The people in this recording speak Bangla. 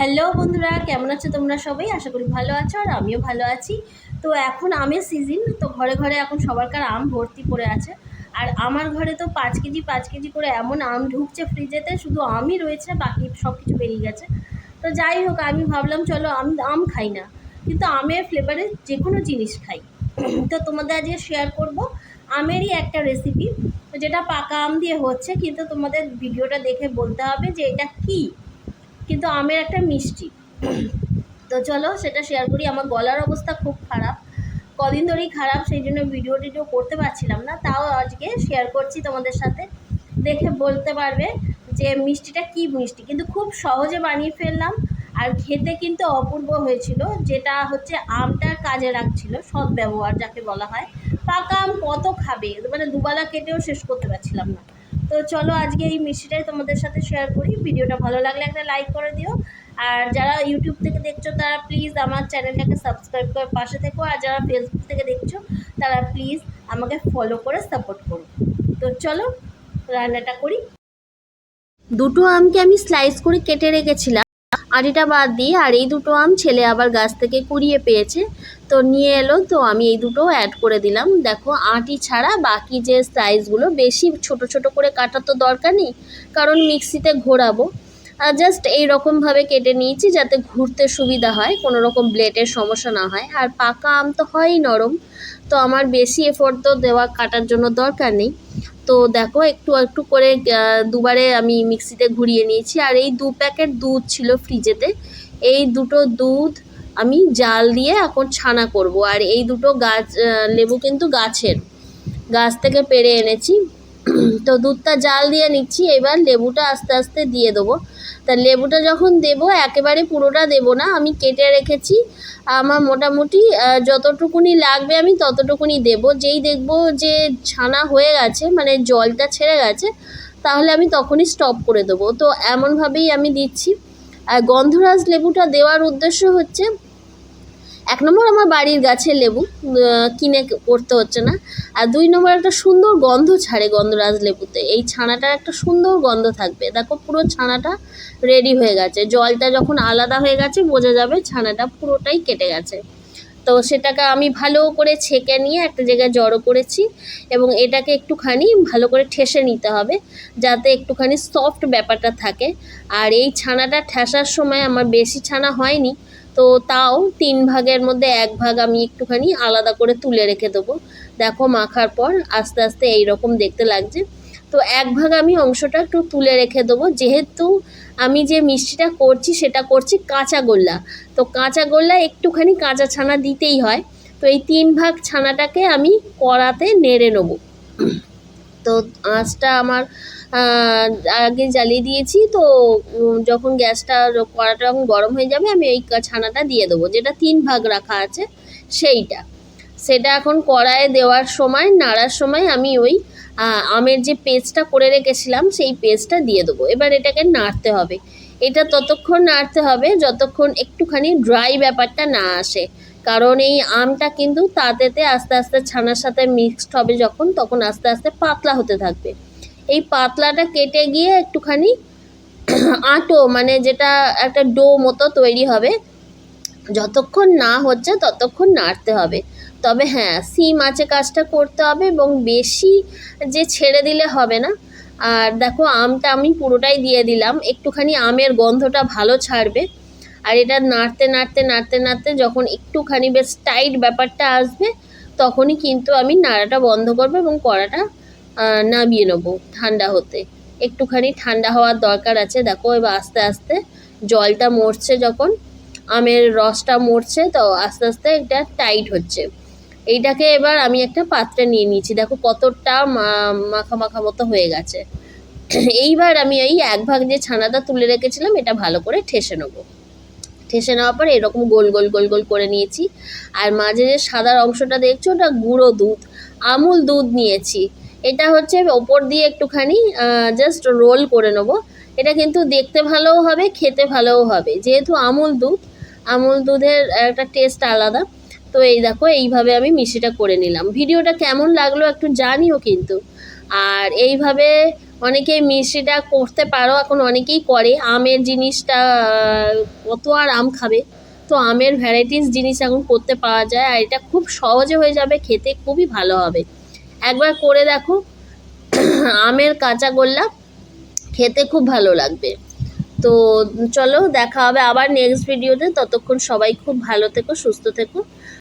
হ্যালো বন্ধুরা, কেমন আছো তোমরা সবাই? আশা করি ভালো আছো আর আমিও ভালো আছি। তো এখন আমের সিজন তো ঘরে ঘরে এখন সবারকার আম ভর্তি পড়ে আছে। আর আমার ঘরে তো পাঁচ কেজি পাঁচ কেজি করে এমন আম ঢুকছে ফ্রিজেতে শুধু আমই রয়েছে, বাকি সব কিছু বেরিয়ে গেছে। তো যাই হোক, আমি ভাবলাম চলো আমি, আম খাই না। কিন্তু আমের ফ্লেভারে যে কোনো জিনিস খাই। তো তোমাদের আজকে শেয়ার করব আমেরই একটা রেসিপি যেটা পাকা আম দিয়ে হচ্ছে, কিন্তু তোমাদের ভিডিওটা দেখে বলতে হবে যে এটা কী। কিন্তু আমের একটা মিষ্টি। তো চলো সেটা শেয়ার করি। আমার গলার অবস্থা খুব খারাপ। কদিন ধরেই খারাপ, সেই জন্য ভিডিও টিডিও করতে পারছিলাম না। তাও আজকে শেয়ার করছি তোমাদের সাথে। দেখে বলতে পারবে যে মিষ্টিটা কি মিষ্টি। কিন্তু খুব সহজে বানিয়ে ফেললাম। আর খেতে কিন্তু অপূর্ব হয়েছিল, যেটা হচ্ছে আমটা কাজে রাখছিল সৎ ব্যবহার যাকে বলা হয়। পাকা আম কত খাবে? মানে দুবেলা কেটেও শেষ করতে পারছিলাম না। তো চলো আজকে এই মিষ্টিটাই তোমাদের সাথে শেয়ার করি। ভিডিওটা ভালো লাগলে একটা লাইক করে দিও। আর যারা ইউটিউব থেকে দেখছ, তারা প্লিজ আমার চ্যানেলটাকে সাবস্ক্রাইব করে পাশে থেকো। আর যারা ফেসবুক থেকে দেখছ, তারা প্লিজ আমাকে ফলো করে সাপোর্ট করো। তো চলো, রান্নাটা করি। দুটো আমকে আমি স্লাইস করে কেটে রেখেছিলাম। আটিটা বাদ দিয়ে আর এই দুটো আম ছেলে আবার গাছ থেকে কুড়িয়ে পেয়েছে। তো নিয়ে এলো, তো আমি এই দুটো অ্যাড করে দিলাম। দেখো, আটি ছাড়া বাকি যে সাইজগুলো বেশি ছোট ছোট করে কাটার তো দরকার নেই, কারণ মিক্সিতে ঘোরাবো। আর জাস্ট এইরকমভাবে কেটে নিয়েছি যাতে ঘুরতে সুবিধা হয়, কোনো রকম ব্লেডের সমস্যা না হয়। আর পাকা আম তো হয়ই নরম, তো আমার বেশি এফোর্ট তো দেওয়া, কাটার জন্য দরকার নেই। তো দেখো, একটু একটু করে দুবারে আমি মিক্সিতে ঘুরিয়ে নিয়েছি। আর এই দু প্যাকেট দুধ ছিল ফ্রিজেতে। এই দুটো দুধ আমি জাল দিয়ে এখন ছানা করব। আর এই দুটো গাছ লেবু কিন্তু গাছের। গাছ থেকে পেরে এনেছি। তো দুধটা জাল দিয়ে নিচ্ছি, এবার লেবুটা আস্তে আস্তে দিয়ে দেবো। তা লেবুটা যখন দেব, একেবারে পুরোটা দেব না, আমি কেটে রেখেছি। আমার মোটামুটি যতটুকুনি লাগবে আমি ততটুকুনি দেব। যেই দেখব যে ছানা হয়ে গেছে মানে জলটা ছেড়ে গেছে, তাহলে আমি তখনই স্টপ করে দেবো। তো এমনভাবেই আমি দিচ্ছি। আর গন্ধরাজ লেবুটা দেওয়ার উদ্দেশ্য হচ্ছে এক নম্বর আমার বাড়ির গাছের লেবু কিনে করতে হচ্ছে না। আর দুই নম্বর একটা সুন্দর গন্ধ ছাড়ে গন্ধরাজ লেবুতে। এই ছানাটার একটা সুন্দর গন্ধ থাকবে। দেখো পুরো ছানাটা রেডি হয়ে গেছে। জলটা যখন আলাদা হয়ে গেছে, বোঝা যাবে ছানাটা পুরোটাই কেটে গেছে। তো সেটাকে আমি ভালো করে ছেঁকে নিয়ে একটা জায়গায় জড়ো করেছি এবং এটাকে একটুখানি ভালো করে ঠেসে নিতে হবে, যাতে একটুখানি সফট ব্যাপারটা থাকে। আর এই ছানাটা ঠেসার সময় আমার বেশি ছানা হয়নি। তো তাও তিন ভাগের মধ্যে এক ভাগ আমি একটুখানি আলাদা করে তুলে রেখে দেবো। দেখো মাখার পর আস্তে আস্তে এই রকম দেখতে লাগছে। তো এক ভাগ আমি অংশটা একটু তুলে রেখে দেবো। যেহেতু আমি যে মিষ্টিটা করছি সেটা করছি কাঁচা গোল্লা। তো কাঁচা গোল্লা একটুখানি কাঁচা ছানা দিতেই হয়। তো এই তিন ভাগ ছানাটাকে আমি কড়াতে নেড়ে নেব। তো আঁচটা আমার আগে জ্বালিয়ে দিয়েছি। তো যখন গ্যাসটা কড়াটা যখন গরম হয়ে যাবে, আমি ওই ছানাটা দিয়ে দেবো। যেটা তিন ভাগ রাখা আছে, সেইটা। সেটা এখন কড়াইয়ে দেওয়ার সময়, নাড়ার সময় আমি ওই আমের যে পেস্টটা করে রেখেছিলাম, সেই পেস্টটা দিয়ে দেবো। এবার এটাকে নাড়তে হবে। এটা ততক্ষণ নাড়তে হবে, যতক্ষণ একটুখানি ড্রাই ব্যাপারটা না আসে। কারণ এই আমটা কিন্তু তাতেতে আস্তে আস্তে ছানার সাথে মিক্সড হবে যখন, তখন আস্তে আস্তে পাতলা হতে থাকবে। এই পাতলাটা কেটে গিয়ে একটুখানি আটো মানে যেটা একটা ডো মতো তৈরি হবে। যতক্ষণ না হচ্ছে ততক্ষণ নাড়তে হবে। তবে হ্যাঁ সিম আছে কাজটা করতে হবে এবং বেশি যে ছেড়ে দিলে হবে না। আর দেখো, আমটা আমি পুরোটাই দিয়ে দিলাম। একটুখানি আমের গন্ধটা ভালো ছাড়বে। আর এটা নাড়তে নাড়তে নাড়তে নাড়তে যখন একটুখানি বেশ টাইট ব্যাপারটা আসবে, তখনই কিন্তু আমি নাড়াটা বন্ধ করব এবং কড়াটা নামিয়ে নেব ঠান্ডা হতে। একটুখানি ঠান্ডা হওয়ার দরকার আছে। দেখো এবার আস্তে আস্তে জলটা মরছে যখন, আমের রসটা মরছে, তো আস্তে আস্তে এটা টাইট হচ্ছে। এইটাকে এবার আমি একটা পাত্রে নিয়ে নিয়েছি। দেখো কতটা মাখা মাখা মতো হয়ে গেছে। এইবার আমি এই এক ভাগ যে ছানাটা তুলে রেখেছিলাম, এটা ভালো করে ঠেসে নেব। ঠেসে নেওয়ার পর এরকম গোল গোল গোল গোল করে নিয়েছি। আর মাঝে যে সাদার অংশটা দেখছ, ওটা গুঁড়ো দুধ, আমুল দুধ নিয়েছি। এটা হচ্ছে ওপর দিয়ে একটুখানি জাস্ট রোল করে নেব। এটা কিন্তু দেখতে ভালোও হবে, খেতে ভালোও হবে। যেহেতু আমুল দুধ, আমুল দুধের একটা টেস্ট আলাদা। তো এই দেখো, এইভাবে আমি মিষ্টিটা করে নিলাম। ভিডিওটা কেমন লাগল একটু জানিও কিন্তু। আর এইভাবে অনেকেই মিষ্টিটা করতে পারো, এখন অনেকেই করে। আমের জিনিসটা কত আর আম খাবে। তো আমের ভ্যারাইটিস জিনিস এখন করতে পাওয়া যায়, আর এটা খুব সহজে হয়ে যাবে, খেতে খুবই ভালো হবে। একবার করে দেখো, আমের কাঁচা গোল্লা খেতে খুব ভালো লাগবে। তো চলো, দেখা হবে আবার নেক্সট ভিডিওতে ততক্ষণ সবাই খুব ভালো থেকো, সুস্থ থেকো।